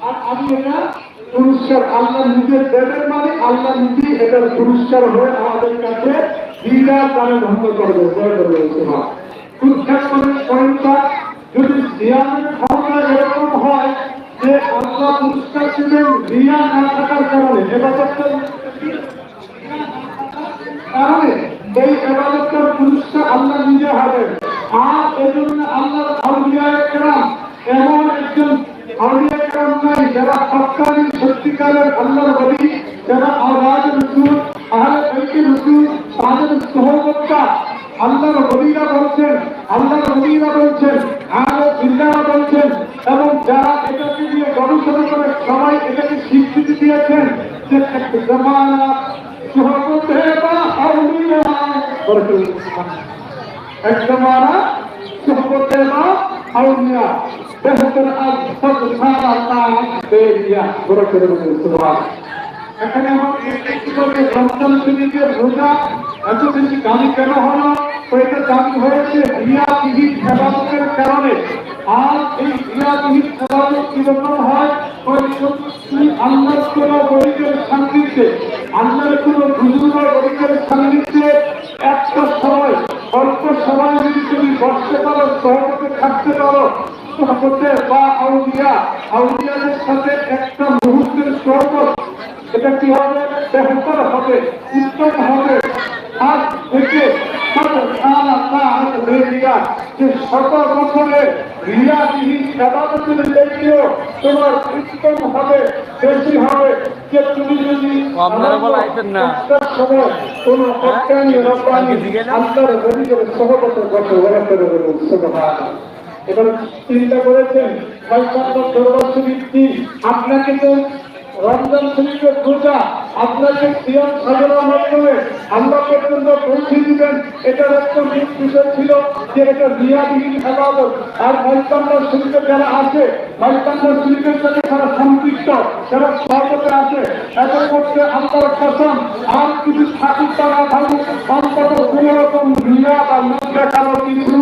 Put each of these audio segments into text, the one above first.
আর আমি এটা পুরস্কার আল্লাহ নিজের দেবের মানে আল্লাহ নিজেই এটার পুরস্কার হয়ে আমাদের কাছে দিদার দানে ধন্য করবে জয় করবে পুরস্কার করে পয়েন্টটা যদি রিয়ানের ক্ষমতা এরকম হয় যে আল্লাহ পুরস্কার দিবেন রিয়া না থাকার কারণে এবাদতটা কারণে এই এবাদতটার পুরস্কার আল্লাহ নিজে হবে আর এজন্য আল্লাহ আউলিয়া কেরাম এমন একজন আউলিয়া কেরাম নাই যারা সরকারি সত্যিকারের আল্লাহর বলি যারা আওয়াজ রসুল আহলে বৈকি রসুল তাদের সহবত্তা আল্লাহর বলিরা বলছেন, আল্লাহর বলিরা বলছেন, আহলে জিল্লারা বলছেন, এবং যারা এটাকে নিয়ে গবেষণা করে সবাই এটাকে স্বীকৃতি দিয়েছেন যে জমানা সহবতে বা আউলিয়া। এক জমানা সহবতে আউলিয়া এখানে আমার কারণে। আর এই রিয়াবিহীন খেলাধুল কীরকম হয়? ওই সত্যি আল্লাহর কোন গরিবের সান্নিধ্যে একটা সময় অল্প সময় যদি তুমি বসতে পারো সহজে থাকতে পারো হতে বা আউলিয়া আউলিয়াদের সাথে একটা মুহূর্তের সহবত এটা কি হবে বেহতর হবে উত্তম হবে আজ থেকে যে শত বছরে রিয়াবিহীন লেগেও তোমার উত্তম হবে বেশি হবে যে তুমি যদি সময় কোন গরিবের করে বলুন এবার চিন্তা করেছেন আপনাকে তো রমজান শরীফের রোজা, আপনাকে সিয়াম সাধনার মাধ্যমে আল্লাহ পর্যন্ত পৌঁছে দিবেন। এটার একটা মূল বিষয় ছিল যে এটা রিয়াবিহীন হেফাজত আর মাইকান্দার শরীফে যারা আছে মাইকান্দার শরীফের সাথে যারা সম্পৃক্ত যারা সহজতে আছে। এদের মধ্যে আল্লাহর কসম, আর কিছু থাকুক তা না থাকুক অন্তত কোনো রকম রিয়া বা মুখ দেখানো কিছু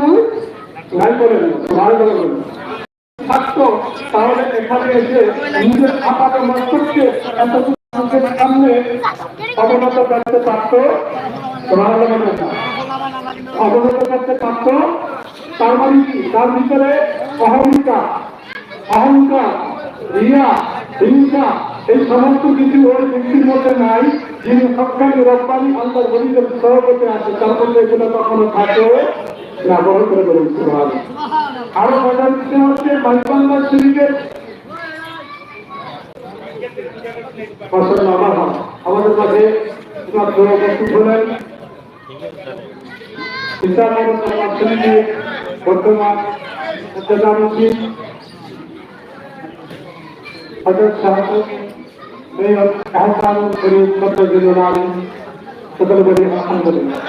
নাই বলেন ভালো বলেন থাকতো তাহলে এখানে অবনত করতে পারত। অবনত করতে পারত? তার মানে কি? তার ভিতরে অহমিকা অহংকার, রিয়া, হিংসা, এই সমস্ত কিছু ওই ব্যক্তির মধ্যে নাই যিনি সবখানে রপ্তানি গরিবের সহপতি আছে। তার মধ্যে এগুলো কখনো থাকে না বড় করে বলুন সুবহান আরও মজার বিষয় হচ্ছে বাইবাংলা শরীফের আমাদের বড় উপস্থিত হলেন। বর্তমান প্রধানমন্ত্রী হজরত আলী সকল বলি আলহামদুলিল্লাহ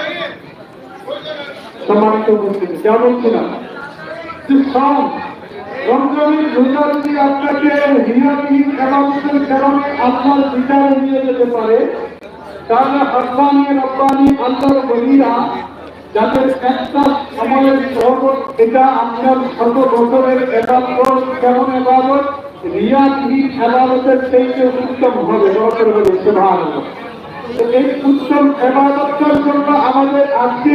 সম্মানিত উপস্থিতি যা বলছিলাম। যে রোজা যদি আপনাকে হিয়াবিহীন এবাদতের কারণে আল্লাহর বিচারে নিয়ে যেতে পারে। তাহলে হব্বানি রব্বানি আল্লাহর বলিরা যাদের একটা সময়ের সহবত, এটা আপনার শত বছরের এবাদত, কেমন এবাদত? রিয়াবিহীন এবাদতের থেকে উত্তম হবে বছর হবে সুবহানাল্লাহ। এই উত্তম এবাদতের জন্য আমাদের আজকে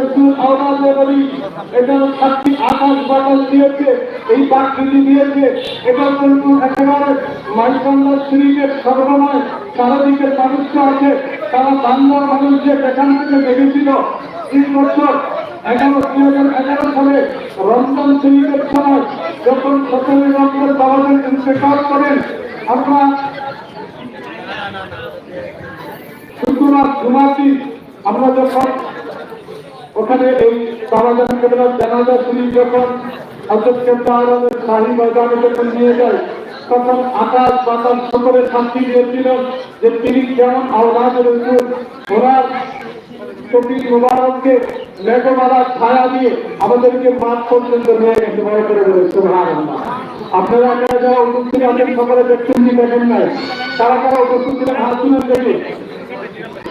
রসুল আওয়াজে বলি এটা মানুষরা আছে, তারা বাংলার মানুষ যে যেখান থেকে দেখেছিল তিন বছর এগারো, দুই হাজার এগারো সালে রমজান শরীফের সময় যখন সতেরোই রমজান বাবাদের ইন্তেকাল করেন, আমরা আমরা যখন ওখানে এই বাবাজান কেবলার জানাজা শুনি যখন ময়দানে যখন নিয়ে যায়, তখন আকাশ সকলে শান্তি যে তিনি যেমন শফিক মুবারককে ছায়া দিয়ে আমাদেরকে মাঠ পর্যন্ত নিয়ে গেছে করে বলে, সুবহানাল্লাহ। আপনারা যারা আছেন, সকলে দেখেন নাই? তারা কারা উপস্থিত দেখি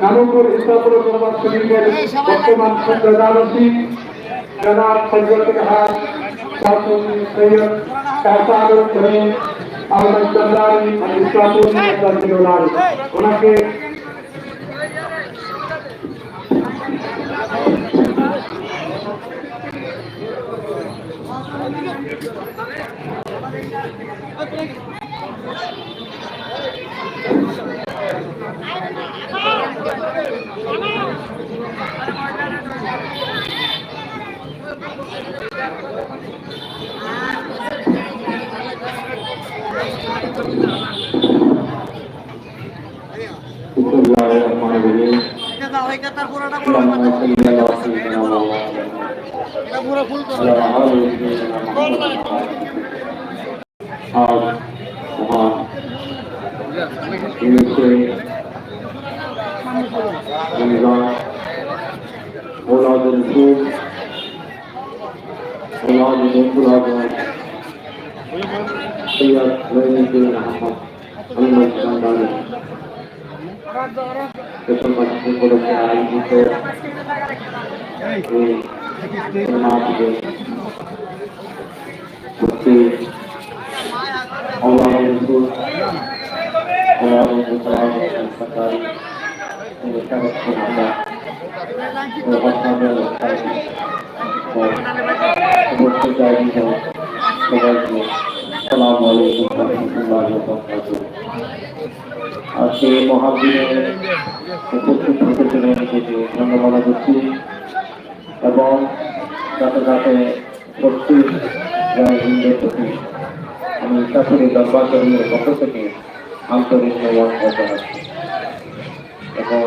কানুপুর ইসলামপুর দরবার শরীফের বর্তমান প্রধানমন্ত্রী জনাব ফজলুল হাজ শাসন সৈয়দ কাহতারুল করিম আহমদ চন্দ্রানি ইসলামপুর মহাজার ওনাকে Bismillahirrahmanirrahim. এটা আজ মহান ইউনিসে রমজান ওলাদ রসুল রসুল আজম সৈয়দ রহিমুদ্দিন আহমদ প্রথম মাসে উপলক্ষে আয়োজিত আমরা আজকে মহাদিনে উপস্থিত হতে ধন্যবাদ করছি এবং সাথে সাথে প্রত্যেক হিন্দুর প্রতি আমি ইচ্ছাপুরি দরবার কর্মীর পক্ষ থেকে আন্তরিক এবং